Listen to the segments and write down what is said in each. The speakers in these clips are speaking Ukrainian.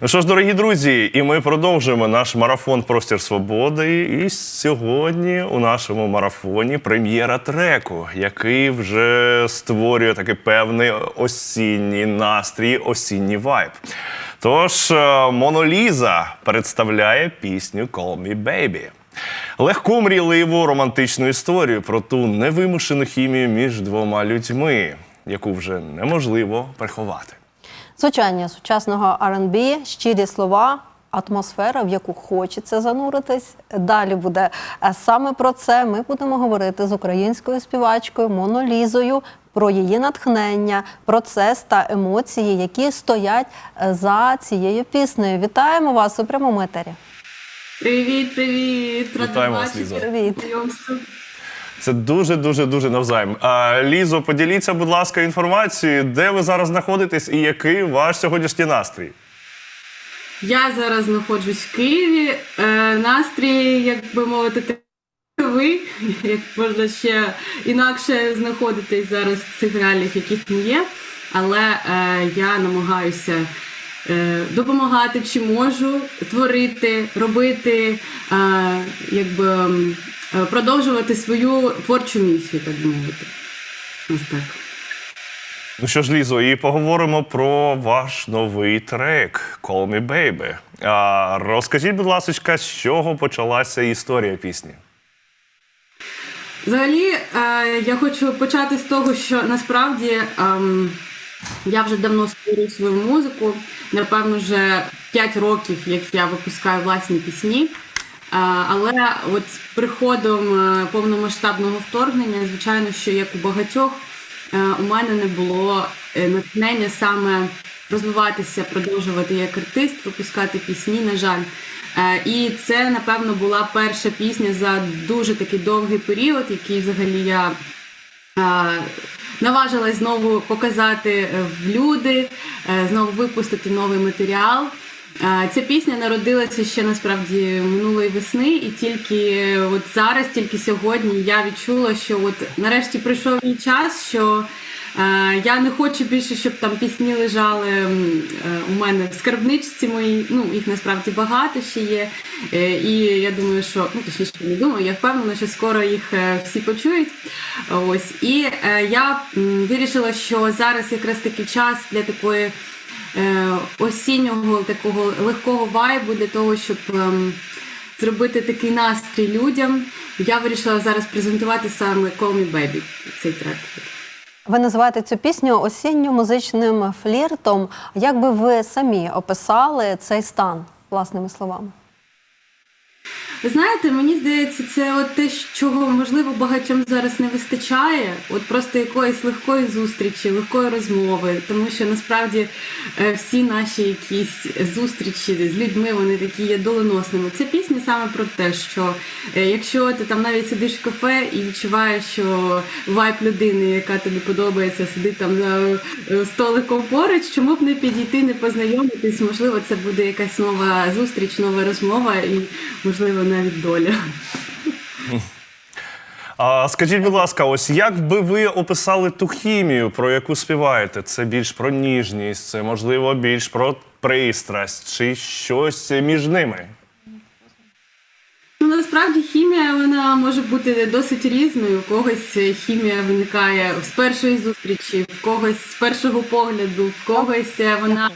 Ну що ж, дорогі друзі, і ми продовжуємо наш марафон Простір Свободи. І сьогодні у нашому марафоні прем'єра треку, який вже створює такий певний осінній настрій, осінній вайб. Тож е, Моноліза представляє пісню «Call me baby». Легку мрійливу романтичну історію про ту невимушену хімію між двома людьми, яку вже неможливо приховати. Звучання сучасного R&B, щирі слова, атмосфера, в яку хочеться зануритись. Далі буде е, саме про це. Ми будемо говорити з українською співачкою Монолізою про її натхнення, процес та емоції, які стоять е, за цією піснею. Вітаємо вас у прямому етері. Привіт, привіт! Вітаємо вас. Лізо. Привіт. Це дуже дуже дуже навзаєм. А, Лізо, поділіться, будь ласка, інформацією, де ви зараз знаходитесь і який ваш сьогоднішній настрій. Я зараз знаходжусь в Києві. Е, настрій, як би мовити, ви, як можна ще інакше знаходитись зараз в цих реаліях, яких не є. Але е, я намагаюся допомагати чи можу творити, робити, е, якби е, продовжувати свою творчу місію, так би мовити. Ось так. Ну що ж, Лізо, і поговоримо про ваш новий трек «Call me baby». А, розкажіть, будь ласка, з чого почалася історія пісні? Взагалі, е, я хочу почати з того, що насправді ем, я вже давно створюю свою музику. Напевно, вже 5 років, як я випускаю власні пісні. Але от з приходом е, повномасштабного вторгнення, звичайно, що як у багатьох, е, у мене не було е, натхнення саме розвиватися, продовжувати як артист, випускати пісні, на жаль. І це, напевно, була перша пісня за дуже такий довгий період, який взагалі я наважилась знову показати е, в люди, е, знову випустити новий матеріал. Е, Ця пісня народилася ще насправді минулої весни, і тільки от зараз, тільки сьогодні, я відчула, що от нарешті прийшов мій час, що я не хочу більше, щоб там пісні лежали е, у мене в скарбничці моїй. Ну їх насправді багато ще є. Е, І я думаю, що ну точніше не думаю, я впевнена, що скоро їх е, всі почують. Ось і е, я вирішила, що зараз якраз такий час для такої е, осіннього такого легкого вайбу для того, щоб ем, зробити такий настрій людям. Я вирішила зараз презентувати саме Call Me Baby, цей трек. Ви називаєте цю пісню осінньо-музичним фліртом. Як би ви самі описали цей стан власними словами? Ви знаєте, мені здається, це от те, чого можливо багатьом зараз не вистачає. От просто якоїсь легкої зустрічі, легкої розмови. Тому що насправді е, всі наші якісь зустрічі з людьми вони такі є доленосними. Ця пісня саме про те, що е, якщо ти там навіть сидиш в кафе і відчуваєш, що вайб людини, яка тобі подобається, сидить там за е, столиком поруч, чому б не підійти, не познайомитись? Можливо, це буде якась нова зустріч, нова розмова і можливо навіть доля. А скажіть, будь ласка, ось як би ви описали ту хімію, про яку співаєте? Це більш про ніжність, це можливо більш про пристрасть чи щось між ними? Насправді хімія вона може бути досить різною. У когось хімія виникає з першої зустрічі, в когось з першого погляду, в когось е, вона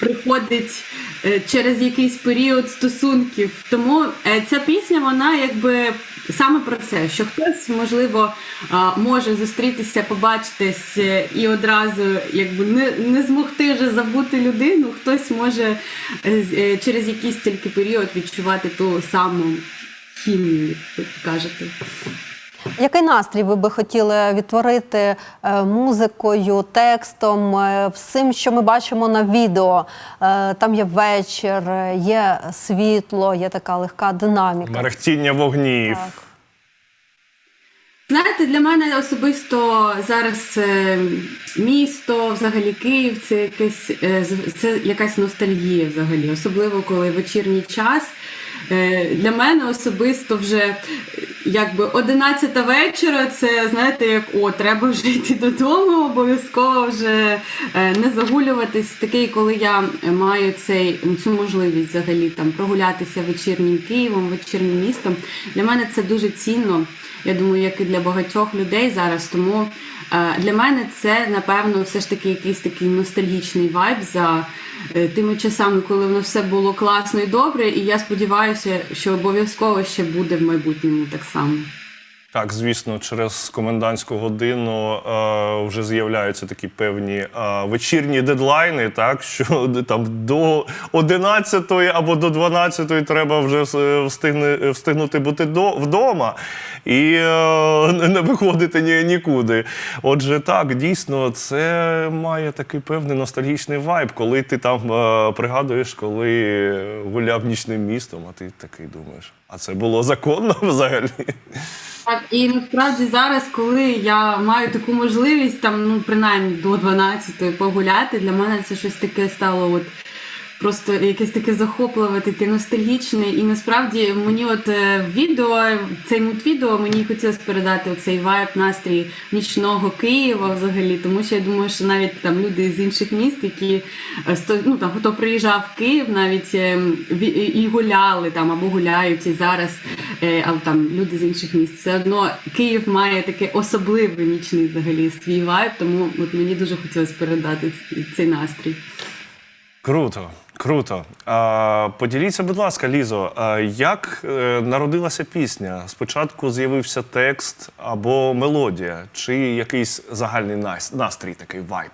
приходить е, через якийсь період стосунків. Тому е, ця пісня, вона якби саме про це, що хтось можливо може зустрітися, побачитись е, і одразу якби не, не змогти вже забути людину. Хтось може е, е, через якийсь тільки період відчувати ту саму як ви кажете. Який настрій ви би хотіли відтворити е, музикою, текстом, е, всім, що ми бачимо на відео? Е, Там є вечір, є світло, є така легка динаміка. Мерехтіння вогнів. Так. Знаєте, для мене особисто зараз місто, взагалі Київ, це якесь це якась ностальгія взагалі, особливо коли вечірній час. Е, Для мене особисто вже якби 11 вечора. Це знаєте, як о, треба вже йти додому, обов'язково вже е, не загулюватись. Такий, коли я маю цей цю можливість взагалі там прогулятися вечірнім Києвом, вечірнім містом. Для мене це дуже цінно. Я думаю, як і для багатьох людей зараз. Тому е, для мене це напевно все ж таки якийсь такий ностальгічний вайб за тими часами, коли воно все було класно і добре. І я сподіваюся, що обов'язково ще буде в майбутньому так само. Так, звісно, через комендантську годину е, вже з'являються такі певні е, вечірні дедлайни, так що там до 11 або до 12 треба вже с- встигни, встигнути бути до, вдома і е, не виходити ні, нікуди. Отже, так, дійсно, це має такий певний ностальгічний вайб, коли ти там е, пригадуєш, коли гуляв нічним містом, а ти такий думаєш, а це було законно взагалі? Так, і насправді зараз, коли я маю таку можливість, там ну принаймні до 12 погуляти, для мене це щось таке стало от. Просто якесь таке захопливе, таке ностальгічне, і насправді мені, от е, відео, цей мультвідео мені хотілося передати цей вайб, настрій нічного Києва взагалі, тому що я думаю, що навіть там люди з інших міст, які е, ну, там, хто приїжджав в Київ, навіть е, і гуляли там або гуляють і зараз, але там люди з інших міст, все одно Київ має таке особливий нічний взагалі свій вайб, тому от мені дуже хотілося передати цей настрій. Круто, круто. А, поділіться, будь ласка, Лізо, як е, народилася пісня? Спочатку з'явився текст або мелодія, чи якийсь загальний нас- настрій, такий вайб?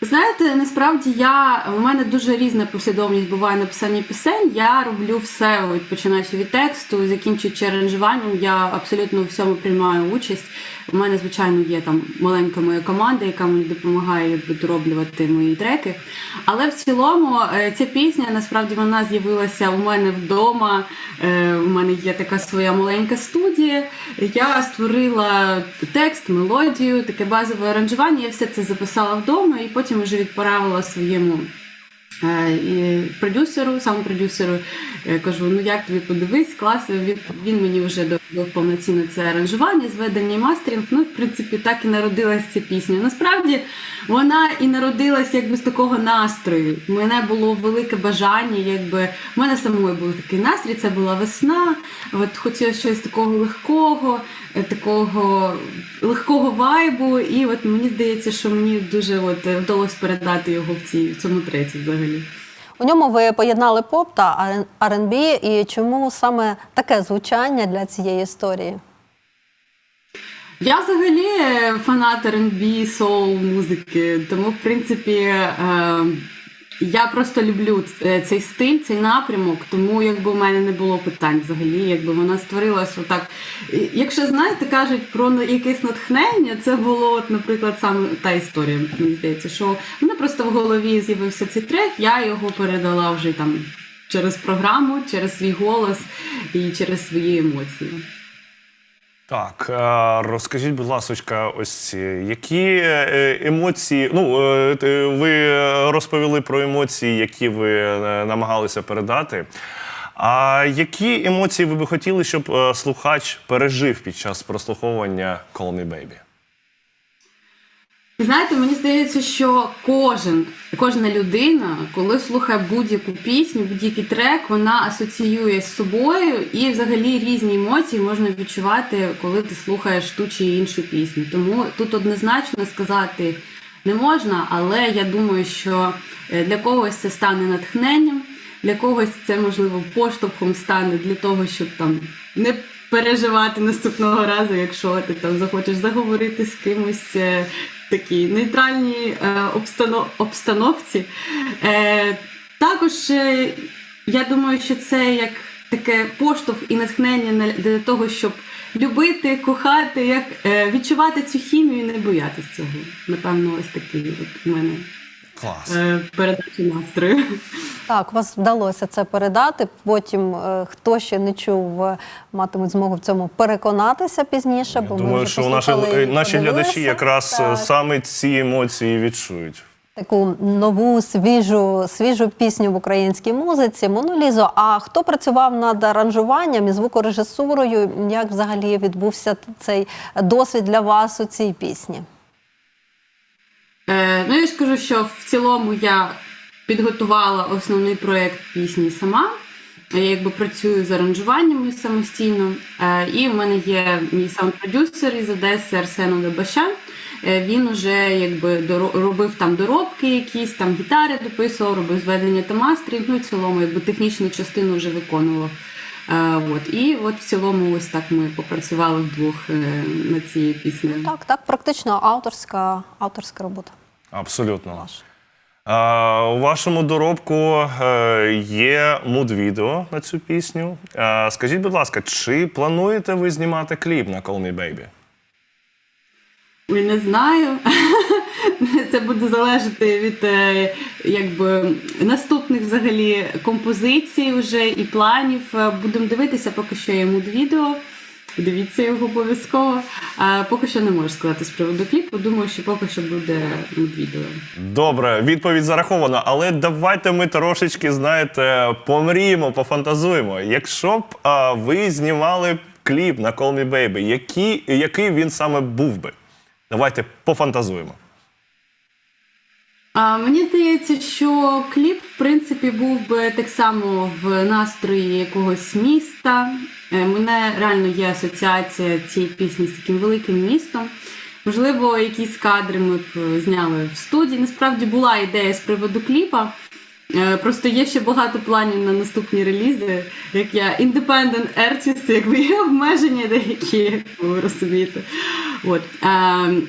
Знаєте, насправді я у мене дуже різна послідовність буває написання пісень. Я роблю все, починаючи від тексту, закінчуючи аранжуванням. Я абсолютно у всьому приймаю участь. У мене, звичайно, є там маленька моя команда, яка мені допомагає дороблювати мої треки. Але в цілому е, ця пісня насправді вона з'явилася у мене вдома. Е, У мене є така своя маленька студія. Я створила текст, мелодію, таке базове аранжування. Я все це записала вдома і потім вже відправила своєму. Е, і продюсеру, саме продюсеру, е, кажу: ну як тобі подивись, клас. Він, він мені вже доробив повноцінне це аранжування, зведення і мастеринг. Ну, в принципі, так і народилась ця пісня. Насправді вона і народилась якби з такого настрою. У мене було велике бажання, якби в мене самої був такий настрій, це була весна. От хотілося щось такого легкого, такого легкого вайбу. І от мені здається, що мені дуже от е, вдалося передати його в цій в цьому треті взагалі. У ньому ви поєднали поп та R&B, і чому саме таке звучання для цієї історії? Я взагалі е, фанат R&B, соул музики, тому в принципі е, я просто люблю цей стиль, цей напрямок, тому якби у мене не було питань взагалі, якби вона створилась отак. Якщо знаєте, кажуть про якесь натхнення, це було, от, наприклад, саме та історія, мені здається, що мене просто в голові з'явився цей трек, я його передала вже там через програму, через свій голос і через свої емоції. Так, е, розкажіть, будь ласка, ось які е, емоції. Ну, е, ви розповіли про емоції, які ви намагалися передати. А які емоції ви би хотіли, щоб слухач пережив під час прослуховування Call Me Baby? Знаєте, мені здається, що кожен, кожна людина, коли слухає будь-яку пісню, будь-який трек, вона асоціює з собою, і взагалі різні емоції можна відчувати, коли ти слухаєш ту чи іншу пісню. Тому тут однозначно сказати не можна, але я думаю, що е, для когось це стане натхненням, для когось це можливо поштовхом стане для того, щоб там не переживати наступного разу, якщо ти там захочеш заговорити з кимось е, такій нейтральній е, обстано- обстановці. Е, також е, я думаю, що це як таке поштовх і натхнення для того, щоб любити, кохати, як відчувати цю хімію і не боятися цього. Напевно, ось такий от у мене Клас. е, передача настрою. Так, вас вдалося це передати. Потім, е, хто ще не чув, е, матимуть змогу в цьому переконатися пізніше. Я бо ми вже що наші, послухали і наші глядачі подивилися. якраз е, Так. саме ці емоції відчують. таку нову свіжу, свіжу пісню в українській музиці. Монолізо, а хто працював над аранжуванням і звукорежисурою? Як взагалі відбувся цей досвід для вас у цій пісні? Е, ну, я ж кажу, що в цілому я підготувала основний проєкт пісні сама. Я якби працюю з аранжуваннями самостійно. Е, і в мене є мій саунд-продюсер із Одеси Арсен Лебашан. Е, він вже якби робив там доробки якісь, там гітари дописував, робив зведення та мастерів. Ну, в цілому, якби технічну частину вже виконував. От. І от в цілому, ось так ми попрацювали вдвох е, над цією піснею. Так, так, практично авторська, авторська робота. Абсолютно. Ваш. А, у вашому доробку е, є муд-відео на цю пісню. А, скажіть, будь ласка, чи плануєте ви знімати кліп на Call Me Baby? Ой, не знаю. Це буде залежати від е, якби наступних взагалі композицій вже і планів. Е, Будемо дивитися, поки що є муд відео. Дивіться його обов'язково. А поки що не можу сказати з приводу кліпу. Думаю, що поки що буде відео. Добре, відповідь зарахована, але давайте ми трошечки, знаєте, помріємо, пофантазуємо. Якщо б а, ви знімали кліп на Call Me Baby, який, який він саме був би? Давайте пофантазуємо. А, мені здається, що кліп, в принципі, був би так само в настрої якогось міста. Е, Мене реально є асоціація цієї пісні з таким великим містом. Можливо, якісь кадри ми б зняли в студії. Насправді була ідея з приводу кліпа. Е, Просто є ще багато планів на наступні релізи. Як я independent artist, якби є обмеження деякі, як ви розумієте. От. Е,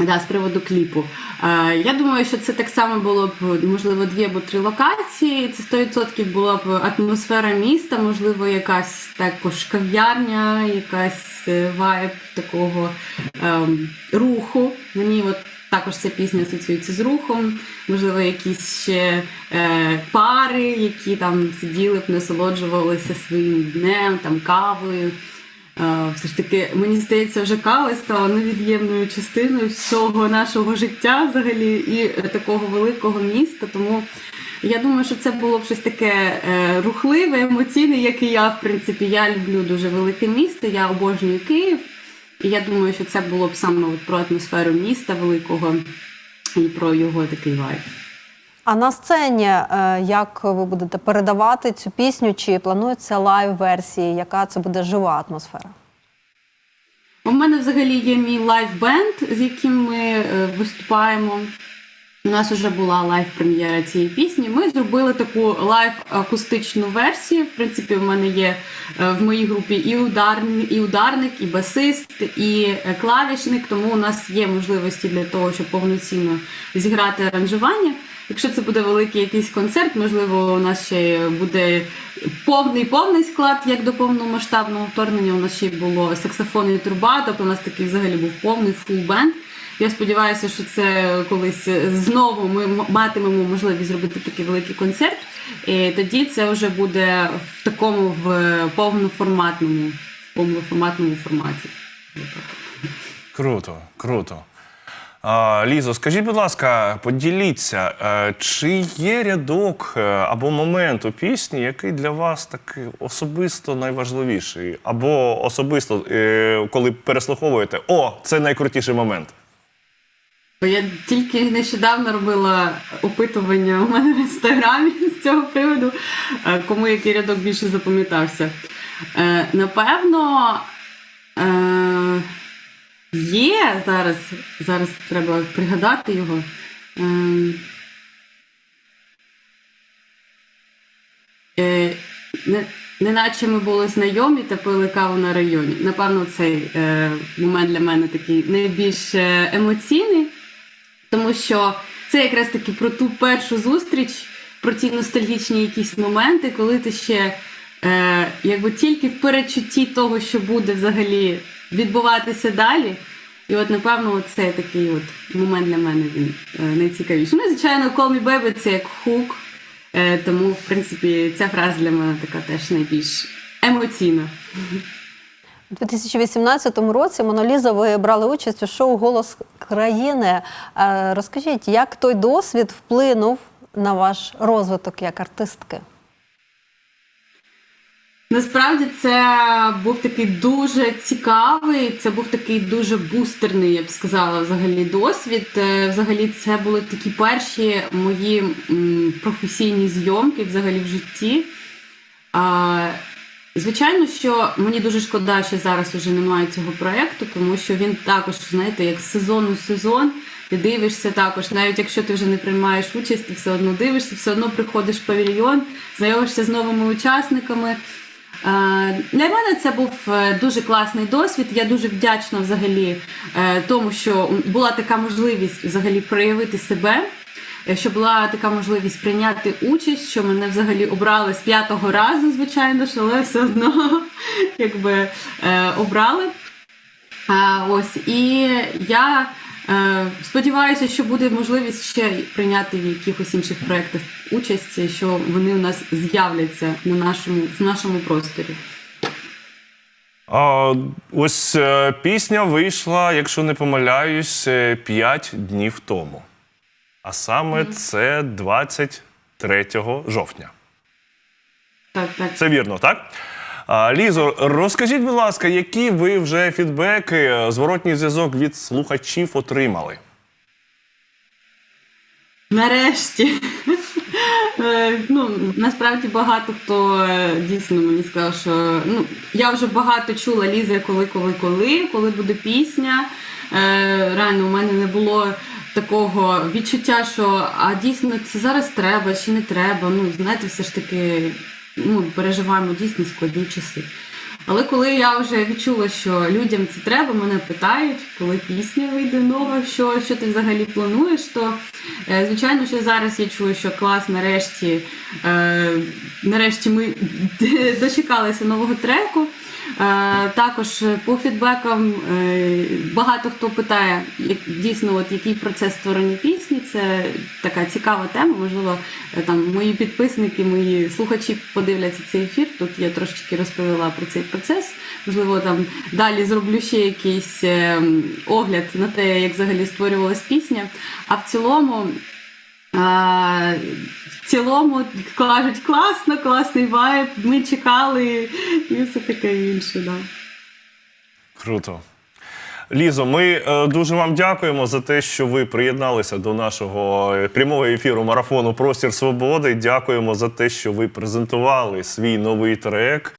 Да, з приводу кліпу. Е, я думаю, що це так само було б можливо дві або три локації. Це 100% була б атмосфера міста, можливо, якась також кав'ярня, якась е, вайб такого ем, руху. Мені от також ця пісня асоціюється з рухом. Можливо, якісь ще е, пари, які там сиділи б, насолоджувалися своїм днем, там кавою. Все ж таки, мені здається, вже кава стала невід'ємною частиною всього нашого життя взагалі і е, такого великого міста. Тому я думаю, що це було б щось таке е, рухливе, емоційне, як і я, в принципі. Я люблю дуже велике місто, я обожнюю Київ. І я думаю, що це було б саме про атмосферу міста великого і про його такий вайб. А на сцені е, як ви будете передавати цю пісню? Чи планується лайв-версії? Яка це буде жива атмосфера? У мене взагалі є мій лайв-бенд, з яким ми е, виступаємо. У нас вже була лайв-прем'єра цієї пісні. Ми зробили таку лайв-акустичну версію. В принципі, в мене є е, в моїй групі і ударник, і ударник, і басист, і клавішник. Тому у нас є можливості для того, щоб повноцінно зіграти аранжування. Якщо це буде великий якийсь концерт, можливо, у нас ще буде повний повний склад, як до повномасштабного вторгнення. У нас ще було саксофон і труба, тобто у нас такий взагалі був повний фул бенд. Я сподіваюся, що це колись знову ми матимемо можливість зробити такий великий концерт. І тоді це вже буде в такому в повноформатному, повноформатному форматі. Круто, круто. Лізо, скажіть, будь ласка, поділіться, е, чи є рядок е, або момент у пісні, який для вас такий особисто найважливіший? Або особисто, е, коли переслуховуєте, о, це найкрутіший момент. Я тільки нещодавно робила опитування у мене в інстаграмі з цього приводу, кому який рядок більше запам'ятався. Напевно, є зараз, зараз треба пригадати його. Ем, Е, не, неначе ми були знайомі та пили каву на районі. Напевно, цей е, момент для мене такий найбільш е, емоційний, тому що це якраз таки про ту першу зустріч, про ті ностальгічні якісь моменти, коли ти ще е, якби тільки в передчутті того, що буде взагалі відбуватися далі. І от, напевно, це такий от момент для мене він е, найцікавіший. Ну, звичайно, Call Me Baby це як хук. Е, тому, в принципі, ця фраза для мене така теж найбільш емоційна. У 2018 році Моноліза ви брали участь у шоу Голос країни. Е, Розкажіть, як той досвід вплинув на ваш розвиток як артистки? Насправді це був такий дуже цікавий, це був такий дуже бустерний, я б сказала, взагалі досвід. Е, Взагалі, це були такі перші мої професійні зйомки взагалі в житті. Звичайно, що мені дуже шкода, що зараз вже немає цього проєкту, тому що він також, знаєте, як з сезону сезон. Ти дивишся також, навіть якщо ти вже не приймаєш участь, ти все одно дивишся, все одно приходиш в павільйон, знайомишся з новими учасниками. Е, Для мене це був е, дуже класний досвід. Я дуже вдячна взагалі е, тому, що була така можливість взагалі проявити себе. Що була така можливість прийняти участь, що мене взагалі обрали з п'ятого разу, звичайно ж, але все одно якби обрали. Ось і я сподіваюся, що буде можливість ще прийняти в якихось інших проєктах участь, що вони у нас з'являться на нашому в нашому просторі. А, ось е, пісня вийшла, якщо не помиляюсь, 5 днів тому. А саме це 23 жовтня. Так, так. Це вірно, так? Лізо, розкажіть, будь ласка, які ви вже фідбеки, е, зворотній зв'язок від слухачів отримали? Нарешті. Е, ну, насправді багато хто е, дійсно мені сказав, що ну, я вже багато чула Лізи, коли, коли, коли, коли буде пісня. Реально, у мене не було такого відчуття, що а дійсно це зараз треба чи не треба. Ну, знаєте, все ж таки ну, переживаємо дійсно складні часи. Але коли я вже відчула, що людям це треба, мене питають, коли пісня вийде нова, що, що ти взагалі плануєш, то е, звичайно, що зараз я чую, що клас, нарешті, е, нарешті ми дочекалися нового треку. Е, також по фідбекам е, багато хто питає, як дійсно, от який процес створення пісні. Це така цікава тема. Можливо, е, там мої підписники, мої слухачі подивляться цей ефір. Тут я трошечки розповіла про цей процес. Можливо, там далі зроблю ще якийсь е, огляд на те, як взагалі створювалась пісня. А в цілому. А, в цілому кажуть класно, класний вайб, ми чекали і все таке інше. Да. Круто. Лізо, ми е, дуже вам дякуємо за те, що ви приєдналися до нашого е, прямого ефіру марафону Простір Свободи. Дякуємо за те, що ви презентували свій новий трек.